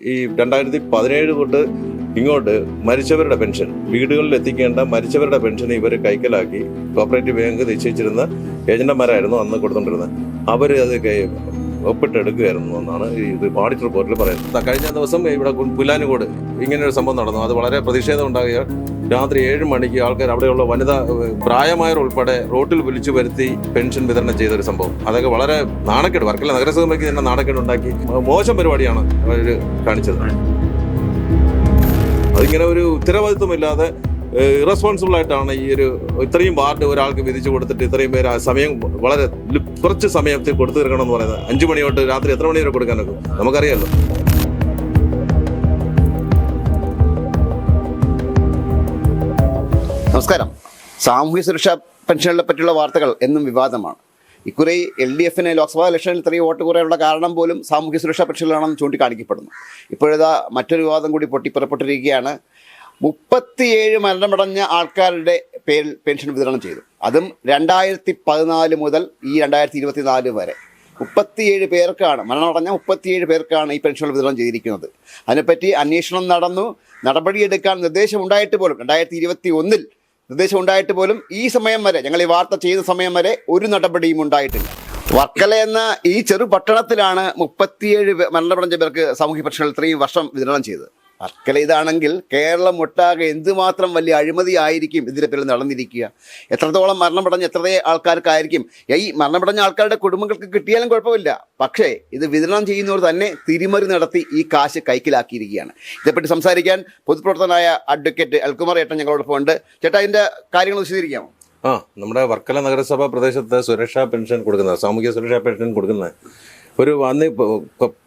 ഈ രണ്ടായിരത്തി പതിനേഴ് തൊട്ട് ഇങ്ങോട്ട് മരിച്ചവരുടെ പെൻഷൻ വീടുകളിൽ എത്തിക്കേണ്ട മരിച്ചവരുടെ പെൻഷൻ ഇവർ കൈക്കലാക്കി കോപ്പറേറ്റീവ് ബാങ്ക് നിശ്ചയിച്ചിരുന്ന ഏജന്റുമാരായിരുന്നു അന്ന് കൊടുത്തോണ്ടിരുന്നത് അവർ അത് ഒപ്പിട്ടെടുക്കുകയായിരുന്നു എന്നാണ് ഇത് ഓഡിറ്റ് റിപ്പോർട്ടിൽ പറയുന്നത്. കഴിഞ്ഞ ദിവസം ഇവിടെ ഇങ്ങനെ ഒരു സംഭവം നടന്നു. അത് വളരെ പ്രതിഷേധം ഉണ്ടാകിയ രാത്രി ഏഴ് മണിക്ക് ആൾക്കാർ അവിടെയുള്ള വനിത ഉൾപ്പെടെ റോട്ടിൽ വിളിച്ചു വരുത്തി പെൻഷൻ വിതരണം ചെയ്ത ഒരു സംഭവം. അതൊക്കെ വളരെ നാണക്കേട്. വർക്കല നഗരസഭയ്ക്ക് തന്നെ നാണക്കേട് ഉണ്ടാക്കി മോശം പരിപാടിയാണ് അവർ കാണിച്ചത്. അതിങ്ങനെ ഒരു ഉത്തരവാദിത്വമില്ലാതെ ഇറസ്പോൺസിബിൾ ആയിട്ടാണ് ഈ ഒരു ഇത്രയും വാർഡ് ഒരാൾക്ക് വിധിച്ചു കൊടുത്തിട്ട് ഇത്രയും പേര് സമയം വളരെ കുറച്ച് സമയത്തിൽ കൊടുത്തു തീർക്കണം എന്ന് പറയുന്നത്. അഞ്ചു മണിയോട്ട് രാത്രി എത്ര മണി വരെ കൊടുക്കാനൊക്കെ? നമുക്കറിയാലോ. നമസ്കാരം. സാമൂഹ്യ സുരക്ഷാ പെൻഷനുകളെ പറ്റിയുള്ള വാർത്തകൾ എന്നും വിവാദമാണ്. ഇക്കുറി എൽ ഡി എഫിന് ലോക്സഭാ ഇലക്ഷനിൽ ഇത്രയും വോട്ട് കുറയാനുള്ള കാരണം പോലും സാമൂഹ്യ സുരക്ഷാ പെൻഷനുകളാണെന്ന് ചൂണ്ടിക്കാണിക്കപ്പെടുന്നു. ഇപ്പോഴിതാ മറ്റൊരു വിവാദം കൂടി പൊട്ടിപ്പുറപ്പെട്ടിരിക്കുകയാണ് മുപ്പത്തിയേഴ് മരണമടഞ്ഞ ആൾക്കാരുടെ പേരിൽ പെൻഷൻ വിതരണം ചെയ്തു. അതും രണ്ടായിരത്തി പതിനാല് മുതൽ ഈ രണ്ടായിരത്തി ഇരുപത്തിനാല് വരെ. മുപ്പത്തിയേഴ് പേർക്കാണ് മരണമടഞ്ഞ മുപ്പത്തിയേഴ് പേർക്കാണ് ഈ പെൻഷനുകൾ വിതരണം ചെയ്തിരിക്കുന്നത്. അതിനെപ്പറ്റി അന്വേഷണം നടന്നു. നടപടിയെടുക്കാൻ നിർദ്ദേശമുണ്ടായിട്ട് പോലും രണ്ടായിരത്തി ഇരുപത്തി ഒന്നിൽ നിർദ്ദേശം ഉണ്ടായിട്ട് പോലും ഈ സമയം വരെ ഞങ്ങൾ ഈ വാർത്ത ചെയ്യുന്ന സമയം വരെ ഒരു നടപടിയും ഉണ്ടായിട്ടില്ല. വർക്കല എന്ന ഈ ചെറു പട്ടണത്തിലാണ് മുപ്പത്തിയേഴ് മരണപ്പെടഞ്ച പേർക്ക് സാമൂഹ്യ പ്രശ്നങ്ങൾ ഇത്രയും വർഷം വിതരണം ചെയ്തത്. വർക്കല ഇതാണെങ്കിൽ കേരളം ഒട്ടാകെ എന്തുമാത്രം വലിയ അഴിമതി ആയിരിക്കും ഇതിന്റെ പേരിൽ നടന്നിരിക്കുക. എത്രത്തോളം മരണമടഞ്ഞ എത്രയേ ആൾക്കാർക്കായിരിക്കും? ഈ മരണമടഞ്ഞ ആൾക്കാരുടെ കുടുംബങ്ങൾക്ക് കിട്ടിയാലും കുഴപ്പമില്ല. പക്ഷേ ഇത് വിതരണം ചെയ്യുന്നവർ തന്നെ തിരിമറി നടത്തി ഈ കാശ് കൈക്കിലാക്കിയിരിക്കുകയാണ്. ഇതേപ്പറ്റി സംസാരിക്കാൻ പൊതുപ്രവർത്തനായ അഡ്വക്കേറ്റ് അൽകുമാർ ഏട്ടൻ ഞങ്ങളോടൊപ്പം ഉണ്ട്. ചേട്ടാ അതിന്റെ കാര്യങ്ങൾ വിശദീകരിക്കാമോ? ആ നമ്മുടെ വർക്കല നഗരസഭ പ്രദേശത്ത് സുരക്ഷാ പെൻഷൻ കൊടുക്കുന്ന സാമൂഹ്യ സുരക്ഷാ പെൻഷൻ കൊടുക്കുന്നത്. ഒരു അന്ന്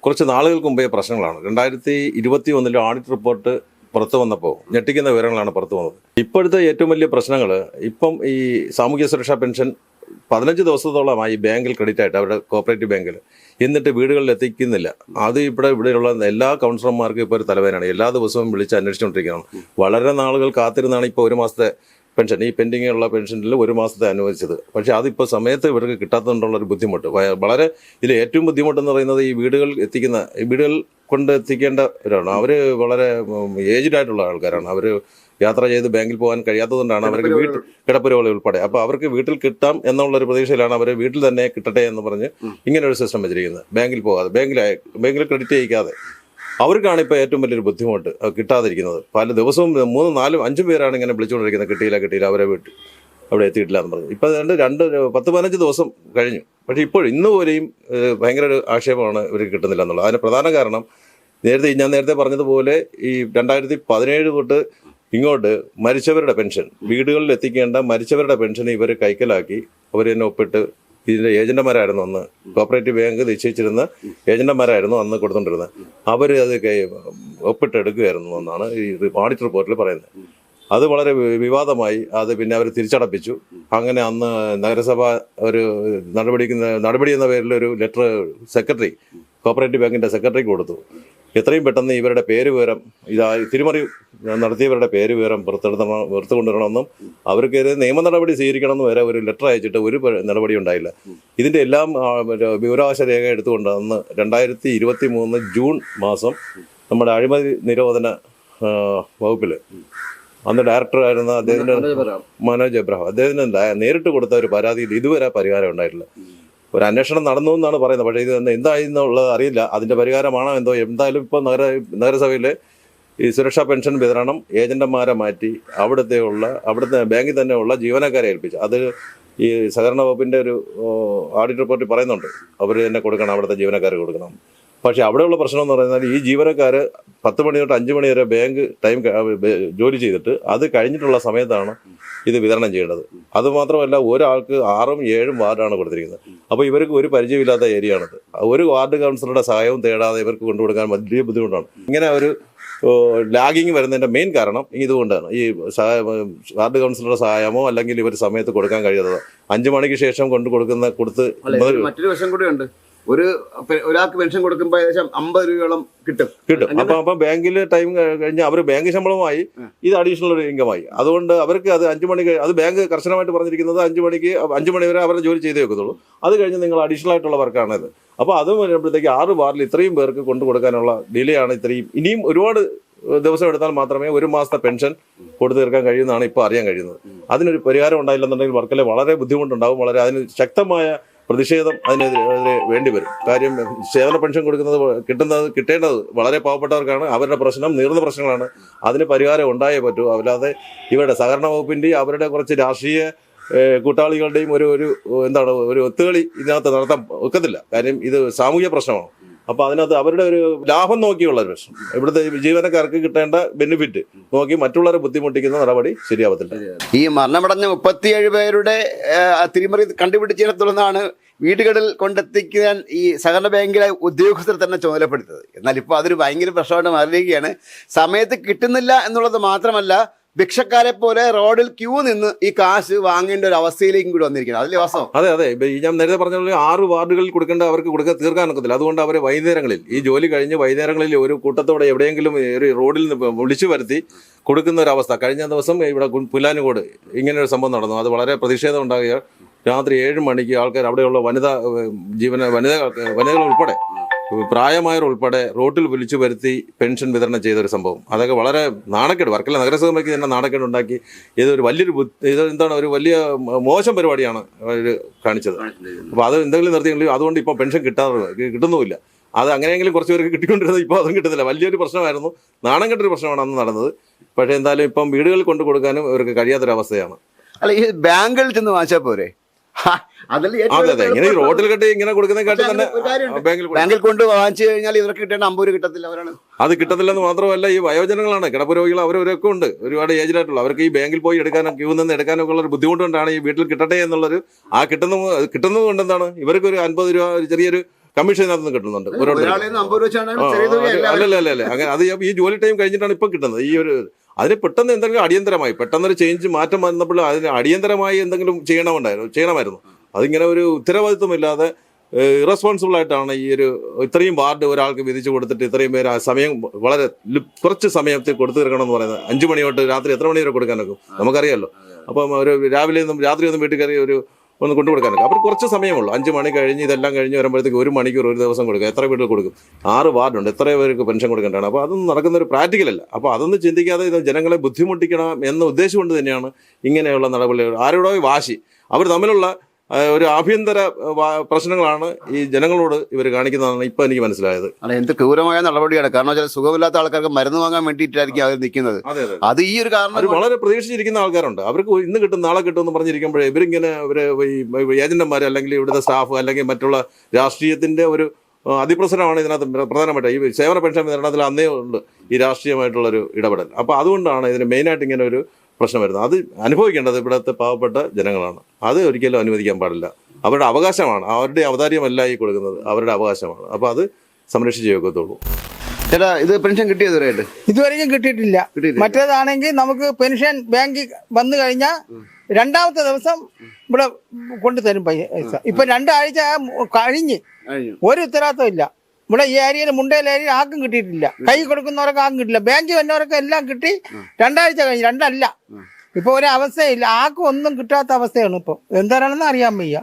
കുറച്ച് നാളുകൾക്ക് മുമ്പേ പ്രശ്നങ്ങളാണ്. രണ്ടായിരത്തി ഇരുപത്തി ഒന്നിലെ ഓഡിറ്റ് റിപ്പോർട്ട് പുറത്തു വന്നപ്പോൾ ഞെട്ടിക്കുന്ന വിവരങ്ങളാണ് പുറത്തു വന്നത്. ഇപ്പോഴത്തെ ഏറ്റവും വലിയ പ്രശ്നങ്ങൾ ഇപ്പം ഈ സാമൂഹ്യ സുരക്ഷാ പെൻഷൻ പതിനഞ്ച് ദിവസത്തോളമായി ബാങ്കിൽ ക്രെഡിറ്റ് ആയിട്ട് അവരുടെ കോപ്പറേറ്റീവ് ബാങ്കിൽ എന്നിട്ട് വീടുകളിൽ എത്തിക്കുന്നില്ല. അത് ഇവിടെ ഇവിടെയുള്ള എല്ലാ കൗൺസിലർമാർക്കും ഇപ്പോൾ ഒരു തലവേദനയാണ്. എല്ലാ ദിവസവും വിളിച്ച് അന്വേഷിച്ചുകൊണ്ടിരിക്കുകയാണ്. വളരെ നാളുകൾ കാത്തിരുന്നാണ് ഇപ്പോൾ ഒരു മാസത്തെ പെൻഷൻ ഈ പെൻഡിങ് ഉള്ള പെൻഷനിൽ ഒരു മാസത്തെ അനുവദിച്ചത്. പക്ഷേ അതിപ്പോൾ സമയത്ത് ഇവർക്ക് കിട്ടാത്തതുകൊണ്ടുള്ള ഒരു ബുദ്ധിമുട്ട്. വളരെ ഇതിൽ ഏറ്റവും ബുദ്ധിമുട്ടെന്ന് പറയുന്നത് ഈ വീടുകൾ എത്തിക്കുന്ന ഈ വീടുകൾ കൊണ്ട് എത്തിക്കേണ്ടവരാണ് അവർ വളരെ ഏജ്ഡ് ആയിട്ടുള്ള ആൾക്കാരാണ്. അവർ യാത്ര ചെയ്ത് ബാങ്കിൽ പോകാൻ കഴിയാത്തതുകൊണ്ടാണ് അവർക്ക് വീട്ടിൽ കിടപ്പുരോളി ഉൾപ്പെടെ. അപ്പോൾ അവർക്ക് വീട്ടിൽ കിട്ടാം എന്നുള്ള ഒരു പ്രതീക്ഷയിലാണ് അവർ വീട്ടിൽ തന്നെ കിട്ടട്ടെ എന്ന് പറഞ്ഞ് ഇങ്ങനെ ഒരു സിസ്റ്റം വെച്ചിരിക്കുന്നത്. ബാങ്കിൽ പോകാതെ ബാങ്കിൽ ബാങ്കിൽ ക്രെഡിറ്റ് ചെയ്യിക്കാതെ. അവർക്കാണ് ഇപ്പോൾ ഏറ്റവും വലിയൊരു ബുദ്ധിമുട്ട് കിട്ടാതിരിക്കുന്നത്. പല ദിവസവും മൂന്ന് നാലും അഞ്ചും പേരാണ് ഇങ്ങനെ വിളിച്ചുകൊണ്ടിരിക്കുന്നത് കിട്ടിയില്ല കിട്ടിയില്ല അവരെ വീട്ടിൽ അവിടെ എത്തിയിട്ടില്ല എന്ന് പറഞ്ഞു. ഇപ്പം രണ്ട് രണ്ട് പത്ത് പതിനഞ്ച് ദിവസം കഴിഞ്ഞു. പക്ഷേ ഇപ്പോൾ ഇന്ന് പോലെയും ഭയങ്കര ഒരു ആക്ഷേപമാണ് ഇവർക്ക് കിട്ടുന്നില്ല എന്നുള്ളത്. അതിന് പ്രധാന കാരണം നേരത്തെ ഞാൻ നേരത്തെ പറഞ്ഞതുപോലെ ഈ രണ്ടായിരത്തി പതിനേഴ് തൊട്ട് ഇങ്ങോട്ട് മരിച്ചവരുടെ പെൻഷൻ വീടുകളിൽ എത്തിക്കേണ്ട മരിച്ചവരുടെ പെൻഷൻ ഇവർ കൈക്കലാക്കി അവർ തന്നെ ഒപ്പിട്ട് ഇതിന്റെ ഏജന്റുമാരായിരുന്നു അന്ന്. കോപ്പറേറ്റീവ് ബാങ്ക് നിശ്ചയിച്ചിരുന്ന ഏജന്റുമാരായിരുന്നു അന്ന് കൊടുത്തോണ്ടിരുന്നത്. അവർ അത് ഒപ്പിട്ടെടുക്കുകയായിരുന്നു എന്നാണ് ഈ ഓഡിറ്റ് റിപ്പോർട്ടിൽ പറയുന്നത്. അത് വളരെ വിവാദമായി. അത് പിന്നെ അവർ തിരിച്ചടപ്പിച്ചു. അങ്ങനെ അന്ന് നഗരസഭ ഒരു നടപടിക്ക് നടപടി എന്ന പേരിൽ ഒരു ലെറ്റർ സെക്രട്ടറി കോപ്പറേറ്റീവ് ബാങ്കിന്റെ സെക്രട്ടറിക്ക് കൊടുത്തു. എത്രയും പെട്ടെന്ന് ഇവരുടെ പേര് വിവരം ഇതായി തിരിമറി നടത്തിയവരുടെ പേര് വിവരം പുറത്തെടുത്തണം പുറത്തു കൊണ്ടുവരണമെന്നും അവർക്കെതിരെ നിയമ നടപടി സ്വീകരിക്കണമെന്ന് വരെ ഒരു ലെറ്റർ അയച്ചിട്ട് ഒരു നടപടി ഉണ്ടായില്ല. ഇതിന്റെ എല്ലാം വിവരാവകാശ രേഖ എടുത്തുകൊണ്ട് അന്ന് രണ്ടായിരത്തി ഇരുപത്തി മൂന്ന് ജൂൺ മാസം നമ്മുടെ അഴിമതി നിരോധന വകുപ്പിൽ വകുപ്പിൽ അന്ന് ഡയറക്ടറായിരുന്ന അദ്ദേഹത്തിന്റെ മനോജ് എബ്രഹാം. അദ്ദേഹത്തിന് നേരിട്ട് കൊടുത്ത ഒരു പരാതിയിൽ ഇതുവരെ പരിഹാരം ഉണ്ടായിട്ടില്ല. ഒരു അന്വേഷണം നടന്നു എന്നാണ് പറയുന്നത്. പക്ഷേ ഇത് എന്തായി എന്നുള്ളത് അറിയില്ല. അതിന്റെ പരിഹാരമാണോ എന്തോ? എന്തായാലും ഇപ്പോൾ നഗര നഗരസഭയിൽ ഈ സുരക്ഷാ പെൻഷൻ വിതരണം ഏജന്റുമാരെ മാറ്റി അവിടുത്തെ ഉള്ള അവിടുത്തെ ബാങ്കിൽ തന്നെ ഉള്ള ജീവനക്കാരെ ഏൽപ്പിച്ചു. അത് ഈ സഹകരണ വകുപ്പിന്റെ ഒരു ഓഡിറ്റ് റിപ്പോർട്ടിൽ പറയുന്നുണ്ട്. അവർ തന്നെ കൊടുക്കണം അവിടുത്തെ ജീവനക്കാർ കൊടുക്കണം. പക്ഷേ അവിടെയുള്ള പ്രശ്നം എന്ന് പറഞ്ഞാൽ ഈ ജീവനക്കാർ പത്ത് മണി തൊട്ട് അഞ്ച് മണി വരെ ബാങ്ക് ടൈം ജോലി ചെയ്തിട്ട് അത് കഴിഞ്ഞിട്ടുള്ള സമയത്താണ് ഇത് വിതരണം ചെയ്യേണ്ടത്. അതുമാത്രമല്ല ഒരാൾക്ക് ആറും ഏഴും വാർഡാണ് കൊടുത്തിരിക്കുന്നത്. അപ്പോൾ ഇവർക്ക് ഒരു പരിചയമില്ലാത്ത ഏരിയ ആണത് ഒരു വാർഡ് കൗൺസിലറുടെ സഹായവും തേടാതെ ഇവർക്ക് കൊണ്ടുകൊടുക്കാൻ വലിയ ബുദ്ധിമുട്ടാണ്. ഇങ്ങനെ ഒരു ലാഗിങ് വരുന്നതിന്റെ മെയിൻ കാരണം ഇതുകൊണ്ടാണ്. ഈ സഹായ- വാർഡ് കൗൺസിലറുടെ സഹായമോ അല്ലെങ്കിൽ ഇവർ സമയത്ത് കൊടുക്കാൻ കഴിയാത്തതോ. അഞ്ചു മണിക്ക് ശേഷം കൊണ്ടു കൊടുക്കുന്ന കൊടുത്ത് മറ്റൊരു വശം കൂടെ ഉണ്ട്. ഒരു ഒരാൾക്ക് പെൻഷൻ കൊടുക്കുമ്പോൾ ഏകദേശം അമ്പത് രൂപയോളം കിട്ടും. കിട്ടും. അപ്പൊ അപ്പൊ ബാങ്കിൽ ടൈം കഴിഞ്ഞ അവർ ബാങ്ക് ശമ്പളമായി ഇത് അഡീഷണൽ ഒരു ഇൻകമായി അതുകൊണ്ട് അവർക്ക് അത് അഞ്ചു മണിക്ക് അത് ബാങ്ക് കർശനമായിട്ട് പറഞ്ഞിരിക്കുന്നത് അഞ്ചു മണിക്ക് അഞ്ചു മണി വരെ അവരുടെ ജോലി ചെയ്തേ വെക്കത്തുള്ളൂ അത് കഴിഞ്ഞ് നിങ്ങൾ അഡീഷണൽ ആയിട്ടുള്ള വർക്കാണ് ഇത്. അപ്പോൾ അത് വരുമ്പോഴത്തേക്ക് ആറ് വാർഡിൽ ഇത്രയും പേർക്ക് കൊണ്ടു കൊടുക്കാനുള്ള ഡിലേ ആണ് ഇത്രയും. ഇനിയും ഒരുപാട് ദിവസം എടുത്താൽ മാത്രമേ ഒരു മാസത്തെ പെൻഷൻ കൊടുത്തു തീർക്കാൻ കഴിയുമെന്നാണ് ഇപ്പോൾ അറിയാൻ കഴിയുന്നത്. അതിനൊരു പരിഹാരം ഉണ്ടായില്ലെന്നുണ്ടെങ്കിൽ വർക്കലെ വളരെ ബുദ്ധിമുട്ടുണ്ടാവും. വളരെ അതിന് ശക്തമായ പ്രതിഷേധം അതിനെതിരെ വേണ്ടി വരും. കാര്യം സേവന പെൻഷൻ കൊടുക്കുന്നത് കിട്ടുന്നത് കിട്ടേണ്ടത് വളരെ പാവപ്പെട്ടവർക്കാണ്. അവരുടെ പ്രശ്നം നീർന്ന പ്രശ്നങ്ങളാണ്. അതിന് പരിഹാരം ഉണ്ടായേ പറ്റൂ. അല്ലാതെ ഇവരുടെ സഹകരണ വകുപ്പിന്റെയും അവരുടെ കുറച്ച് രാഷ്ട്രീയ കൂട്ടാളികളുടെയും ഒരു ഒരു എന്താണ് ഒരു ഒത്തുകളി ഇതിനകത്ത് നടത്താൻ ഒക്കത്തില്ല. കാര്യം ഇത് സാമൂഹ്യ പ്രശ്നമാണ്. അപ്പോൾ അതിനകത്ത് അവരുടെ ഒരു ലാഭം നോക്കിയുള്ള ഒരു പ്രശ്നം. ഇവിടുത്തെ ജീവനക്കാർക്ക് കിട്ടേണ്ട ബെനിഫിറ്റ് നോക്കി മറ്റുള്ളവരെ ബുദ്ധിമുട്ടിക്കുന്ന നടപടി ശരിയാവത്തില്ല. ഈ മരണമടഞ്ഞ മുപ്പത്തിയേഴ് പേരുടെ തിരിമറി കണ്ടുപിടിച്ചതിനെ തുടർന്നാണ് വീടുകളിൽ കൊണ്ടെത്തിക്കാൻ ഈ സഹകരണ ബാങ്കിലെ ഉദ്യോഗസ്ഥർ തന്നെ ചുമതലപ്പെടുത്തത് എന്നാൽ ഇപ്പോൾ അതൊരു ഭയങ്കര പ്രശ്നമായിട്ട് മാറിയിരിക്കുകയാണ്. സമയത്ത് കിട്ടുന്നില്ല എന്നുള്ളത് മാത്രമല്ല ഭിക്ഷക്കാരെ പോലെ റോഡിൽ ക്യൂ നിന്ന് ഈ കാശ് വാങ്ങേണ്ട ഒരു അവസ്ഥയിലേക്കും കൂടി വന്നിരിക്കുന്നത് അതിലെ വാസ്തവം അതെ അതെ. ഞാൻ നേരത്തെ പറഞ്ഞ ആറ് വാർഡുകളിൽ കൊടുക്കേണ്ട അവർക്ക് കൊടുക്കാൻ തീർക്കാൻ ഒക്കത്തില്ല. അതുകൊണ്ട് അവർ വൈകുന്നേരങ്ങളിൽ ഈ ജോലി കഴിഞ്ഞ് വൈകുന്നേരങ്ങളിൽ ഒരു കൂട്ടത്തോടെ എവിടെയെങ്കിലും ഒരു റോഡിൽ നിന്ന് വിളിച്ചു വരുത്തി കൊടുക്കുന്ന ഒരു അവസ്ഥ. കഴിഞ്ഞ ദിവസം ഇവിടെ പുല്ലാനുകോട് ഇങ്ങനെ ഒരു സംഭവം നടന്നു. അത് വളരെ പ്രതിഷേധം ഉണ്ടാകുക രാത്രി ഏഴ് മണിക്ക് ആൾക്കാർ അവിടെയുള്ള വനിതാ ജീവന വനിത വനിതകൾ ഉൾപ്പെടെ പ്രായമായവർ ഉൾപ്പെടെ റോട്ടിൽ വിളിച്ചു വരുത്തി പെൻഷൻ വിതരണം ചെയ്ത ഒരു സംഭവം. അതൊക്കെ വളരെ നാണക്കേട്. വർക്കല നഗരസഭയ്ക്ക് തന്നെ നാണക്കേട് ഉണ്ടാക്കി ഇതൊരു വലിയൊരു ഇത് എന്താണ് ഒരു വലിയ മോശം പരിപാടിയാണ് അവർ കാണിച്ചത്. അപ്പോൾ അത് എന്തെങ്കിലും നിർത്തിയെങ്കിലും അതുകൊണ്ട് ഇപ്പോൾ പെൻഷൻ കിട്ടാറില്ല കിട്ടുന്നുമില്ല. അത് അങ്ങനെയെങ്കിലും കുറച്ച് പേർക്ക് കിട്ടിക്കൊണ്ടിരുന്നത് ഇപ്പോൾ അതും കിട്ടുന്നില്ല. വലിയൊരു പ്രശ്നമായിരുന്നു. നാണം കെട്ടൊരു പ്രശ്നമാണ് അന്ന് നടന്നത്. പക്ഷേ എന്തായാലും ഇപ്പം വീടുകളിൽ കൊണ്ടു കൊടുക്കാനും ഇവർക്ക് കഴിയാത്തൊരവസ്ഥയാണ്. അല്ല ഈ ബാങ്കുകളിൽ ചെന്ന് വാങ്ങിച്ചാൽ പോരെ? ഇങ്ങനെ റോഡിൽ കെട്ടി ഇങ്ങനെ കൊടുക്കുന്നതിനെക്കാട്ടി തന്നെ ബാങ്കിൽ. കൊണ്ട് വാങ്ങിച്ചു കഴിഞ്ഞാൽ ഇവർക്ക് കിട്ടേണ്ട അമ്പൂര് കിട്ടത്തില്ല അവരാണ്. അത് കിട്ടത്തില്ലെന്ന് മാത്രമല്ല ഈ വയോജനങ്ങളാണ്. കിടപ്പ് രോഗികൾ അവരവരൊക്കെ ഉണ്ട്. ഒരുപാട് ഏജ് ആയിട്ടുള്ള അവർക്ക് ഈ ബാങ്കിൽ പോയി എടുക്കാനും ക്യൂ നിന്ന് എടുക്കാനൊക്കെ ഉള്ള ഒരു ബുദ്ധിമുട്ട് കൊണ്ടാണ് ഈ വീട്ടിൽ കിട്ടട്ടെ എന്നുള്ളൊരു ആ കിട്ടുന്ന കിട്ടുന്നത് കൊണ്ട് എന്താണ് ഇവർക്ക് ഒരു അൻപത് രൂപ ഒരു ചെറിയൊരു കമ്മീഷൻ ഇതിനകത്ത് നിന്ന് കിട്ടുന്നുണ്ട്. തുകയല്ല. അല്ലല്ല അല്ല അല്ല അങ്ങനെ അത് ഈ ജോലി ടൈം കഴിഞ്ഞിട്ടാണ് ഇപ്പം കിട്ടുന്നത്. ഈ ഒരു അതിന് പെട്ടെന്ന് എന്തെങ്കിലും അടിയന്തരമായി പെട്ടെന്നൊരു ചേഞ്ച് മാറ്റം വന്നപ്പോൾ അതിന് അടിയന്തരമായി എന്തെങ്കിലും ചെയ്യണമുണ്ടായിരുന്നു ചെയ്യണമായിരുന്നു. അതിങ്ങനെ ഒരു ഉത്തരവാദിത്വമില്ലാതെ ഇറസ്പോൺസിബിൾ ആയിട്ടാണ് ഈ ഒരു ഇത്രയും വാർഡ് ഒരാൾക്ക് വിധിച്ചു കൊടുത്തിട്ട് ഇത്രയും പേര് ആ സമയം വളരെ കുറച്ച് സമയത്തിൽ കൊടുത്തു തീർക്കണം എന്ന് പറയുന്നത്. അഞ്ചു മണി തൊട്ട് രാത്രി എത്ര മണി വരെ കൊടുക്കാനൊക്കെ നമുക്കറിയാമല്ലോ അപ്പം ഒരു രാവിലെ ഒന്നും രാത്രി ഒന്നും വീട്ടിൽ കയറി ഒരു ഒന്ന് കൊണ്ടു കൊടുക്കാനൊക്കെ അവർ കുറച്ച് സമയമുള്ളൂ. അഞ്ച് മണി കഴിഞ്ഞ് ഇതെല്ലാം കഴിഞ്ഞ് വരുമ്പോഴത്തേക്ക് ഒരു മണിക്കൂർ ഒരു ദിവസം കൊടുക്കുക എത്ര വീട്ടിൽ കൊടുക്കും? ആറ് വാർഡുണ്ട്. എത്ര പേർക്ക് പെൻഷൻ കൊടുക്കേണ്ടതാണ്? അപ്പോൾ അതൊന്നും നടക്കുന്ന ഒരു പ്രാക്ടിക്കൽ അല്ല. അപ്പോൾ അതൊന്നും ചിന്തിക്കാതെ ഇത് ജനങ്ങളെ ബുദ്ധിമുട്ടിക്കണം എന്ന ഉദ്ദേശം കൊണ്ട് തന്നെയാണ് ഇങ്ങനെയുള്ള നടപടികൾ. ആരോടോ വാശി. അവർ തമ്മിലുള്ള ഒരു ആഭ്യന്തര പ്രശ്നങ്ങളാണ് ഈ ജനങ്ങളോട് ഇവർ കാണിക്കുന്നതാണ് ഇപ്പം എനിക്ക് മനസ്സിലായത്. അല്ല എന്ത് ക്രൂരമായ നടപടിയാണ്. കാരണം വെച്ചാൽ സുഖമില്ലാത്ത ആൾക്കാർക്ക് മരുന്ന് വാങ്ങാൻ വേണ്ടിയിട്ടായിരിക്കും അവർ നിൽക്കുന്നത്. അതെ ഈ ഒരു കാരണം വളരെ പ്രതീക്ഷിച്ചിരിക്കുന്ന ആൾക്കാരുണ്ട്. അവർക്ക് ഇന്ന് കിട്ടും നാളെ കിട്ടും എന്ന് പറഞ്ഞിരിക്കുമ്പോഴേ ഇവരിങ്ങനെ ഇവർ ഈ ഏജന്റുമാർ അല്ലെങ്കിൽ ഇവിടുത്തെ സ്റ്റാഫ് അല്ലെങ്കിൽ മറ്റുള്ള രാഷ്ട്രീയത്തിന്റെ ഒരു അതിപ്രസരമാണ് ഇതിനകത്ത് പ്ര- പ്രധാനമായിട്ട്. ഈ സേവന പെൻഷൻ വിതരണത്തിൽ അന്നേ ഉണ്ട് ഈ രാഷ്ട്രീയമായിട്ടുള്ളൊരു ഇടപെടൽ. അപ്പോൾ അതുകൊണ്ടാണ് ഇതിന് മെയിനായിട്ട് ഇങ്ങനെ ഒരു പ്രശ്നം വരുന്നത്. അത് അനുഭവിക്കേണ്ടത് ഇവിടുത്തെ പാവപ്പെട്ട ജനങ്ങളാണ്. അത് ഒരിക്കലും അനുവദിക്കാൻ പാടില്ല. അവരുടെ അവകാശമാണ്. അവരുടെ അവതാര്യമല്ല ഈ കൊടുക്കുന്നത്. അവരുടെ അവകാശമാണ്. അപ്പോൾ അത് സംരക്ഷിച്ച് വെക്കത്തുള്ളൂ. ചേട്ടാ ഇത് പെൻഷൻ കിട്ടിയത് ഇതുവരെയായിട്ട്? ഇതുവരെയും കിട്ടിയിട്ടില്ല. മറ്റേതാണെങ്കിൽ നമുക്ക് പെൻഷൻ ബാങ്കിൽ വന്നു കഴിഞ്ഞാൽ രണ്ടാമത്തെ ദിവസം ഇവിടെ കൊണ്ടുതരും പൈസ. ഇപ്പൊ രണ്ടാഴ്ച കഴിഞ്ഞ് കഴിഞ്ഞു. ഒരു ഉത്തരവാദിത്തം ഇല്ല. ഇവിടെ ഈ ഏരിയയിൽ മുണ്ടയിൽ ഏരിയ ആർക്കും കിട്ടിയിട്ടില്ല. കൈ കൊടുക്കുന്നവർക്ക് ആർക്കും കിട്ടില്ല ബാങ്ക് വന്നവർക്ക് എല്ലാം കിട്ടി. രണ്ടാഴ്ച കഴിഞ്ഞ്. രണ്ടല്ല. ഇപ്പൊ ഒരു അവസ്ഥയില്ല. ആർക്കും ഒന്നും കിട്ടാത്ത അവസ്ഥയാണ് ഇപ്പൊ. എന്താണെന്ന് അറിയാൻ വയ്യ.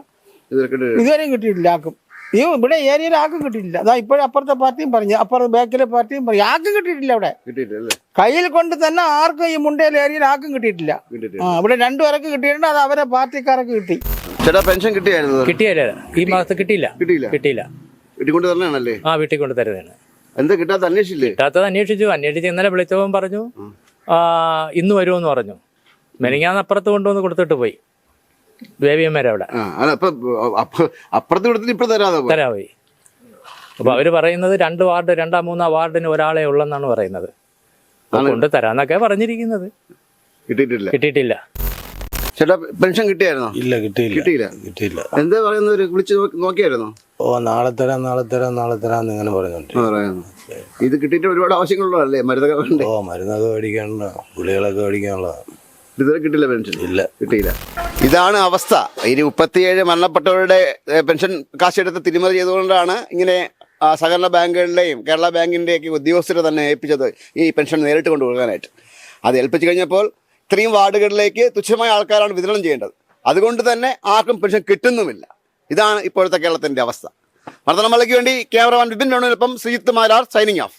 ഇതുവരെയും കിട്ടിയിട്ടില്ല ആർക്കും. ഈ ഇവിടെ ഏരിയയിൽ ആർക്കും കിട്ടിയിട്ടില്ല. അതാ ഇപ്പോഴും അപ്പുറത്തെ പാർട്ടിയും പറഞ്ഞു. അപ്പുറത്തെ ബാക്കിലെ പാർട്ടിയും പറഞ്ഞു. ആർക്കും കിട്ടിയിട്ടില്ല അവിടെ കിട്ടിയിട്ടില്ലേ കയ്യിൽ കൊണ്ട് തന്നെ ആർക്കും ഈ മുണ്ടയിൽ ഏരിയയിൽ ആർക്കും കിട്ടിയിട്ടില്ല. കിട്ടിയിട്ടില്ല. ആ ഇവിടെ രണ്ടുപേർക്ക് കിട്ടിയിട്ടുണ്ട്. അത് അവരെ പാർട്ടിക്കാർക്ക് കിട്ടി. ചേട്ടാ പെൻഷൻ കിട്ടിയായിരുന്നു. കിട്ടിയല്ല ഈ മാസത്തെ കിട്ടിയില്ല. കിട്ടിയില്ല. കിട്ടിയില്ല. കിട്ടിക്കൊണ്ട് തന്നെയാണല്ലേ ആ വീട്ടിൽ കൊണ്ട് തരുന്നതാണ്. എന്താ കിട്ടാത്ത അന്വേഷിച്ചില്ലേ? കിട്ടാത്തത് അന്വേഷിച്ചു. അന്വേഷിച്ച് ഇന്നലെ വിളിച്ചവൻ പറഞ്ഞു ആ, ഇന്ന് വരുമെന്ന് പറഞ്ഞു. മെനിങ്ങാന്ന് അപ്പുറത്ത് കൊണ്ടുവന്ന് കൊടുത്തിട്ട് പോയി. ദേവിയമ്മരവിടെ ആ അല്ല അപ്പൊ അപ്പ- അപ്പുറത്ത് കൊടുത്തിട്ട് തരാതെ പോയി. തരാ പോയി അപ്പൊ അവർ പറയുന്നത് രണ്ട് വാർഡ് രണ്ടാം മൂന്നാം വാർഡിന് ഒരാളെ ഉള്ളെന്നാണ് പറയുന്നത്. അപ്പൊ കൊണ്ട് തരാന്നൊക്കെ പറഞ്ഞിരിക്കുന്നത്. കിട്ടിയിട്ടില്ല. കിട്ടിയിട്ടില്ല. ചേട്ടാ പെൻഷൻ കിട്ടിയായിരുന്നോ? ഇല്ല കിട്ടിയില്ല. കിട്ടിയില്ല. കിട്ടിയില്ല. എന്താ പറയുന്നവര് വിളിച്ച് നോക്കി- നോക്കിയായിരുന്നോ? ഓ നാളെ തരാം നാളെ തരാം നാളെ തരാം ഇങ്ങനെ പറയുന്നു. ഇത് കിട്ടിയിട്ട് ഒരുപാട് ആവശ്യങ്ങളുള്ളതല്ലേ? മരുന്നൊക്കെ ഓ മരുന്നൊക്കെ മേടിക്കാനുള്ള ഗുളികളൊക്കെ മേടിക്കാനുള്ള. ഇതുവരെ കിട്ടില്ല പെൻഷൻ? ഇല്ല. കിട്ടിയില്ല. ഇതാണ് അവസ്ഥ. ഇനി മുപ്പത്തിയേഴ് മരണപ്പെട്ടവരുടെ പെൻഷൻ പെൻഷൻ കാശെടുത്ത് തിരിമറി ചെയ്തുകൊണ്ടാണ് ഇങ്ങനെ സഹകരണ ബാങ്കുകളുടെയും കേരള ബാങ്കിന്റെയൊക്കെ ഉദ്യോഗസ്ഥരെ തന്നെ ഏൽപ്പിച്ചത് ഈ പെൻഷൻ നേരിട്ട് കൊണ്ടുപോകാനായിട്ട്. അത് ഏൽപ്പിച്ചു കഴിഞ്ഞപ്പോൾ ഇത്രയും വാർഡുകളിലേക്ക് തുച്ഛമായ ആൾക്കാരാണ് വിതരണം ചെയ്യേണ്ടത്. അതുകൊണ്ട് തന്നെ ആർക്കും പെൻഷൻ കിട്ടുന്നുമില്ല. ഇതാണ് ഇപ്പോഴത്തെ കേരളത്തിന്റെ അവസ്ഥ. മർദ്ദനമലയ്ക്ക് വേണ്ടി ക്യാമറമാൻ വിപിൻ വേണുവിനൊപ്പം ശ്രീജിത്ത് മാരാർ സൈനിങ് ഓഫ്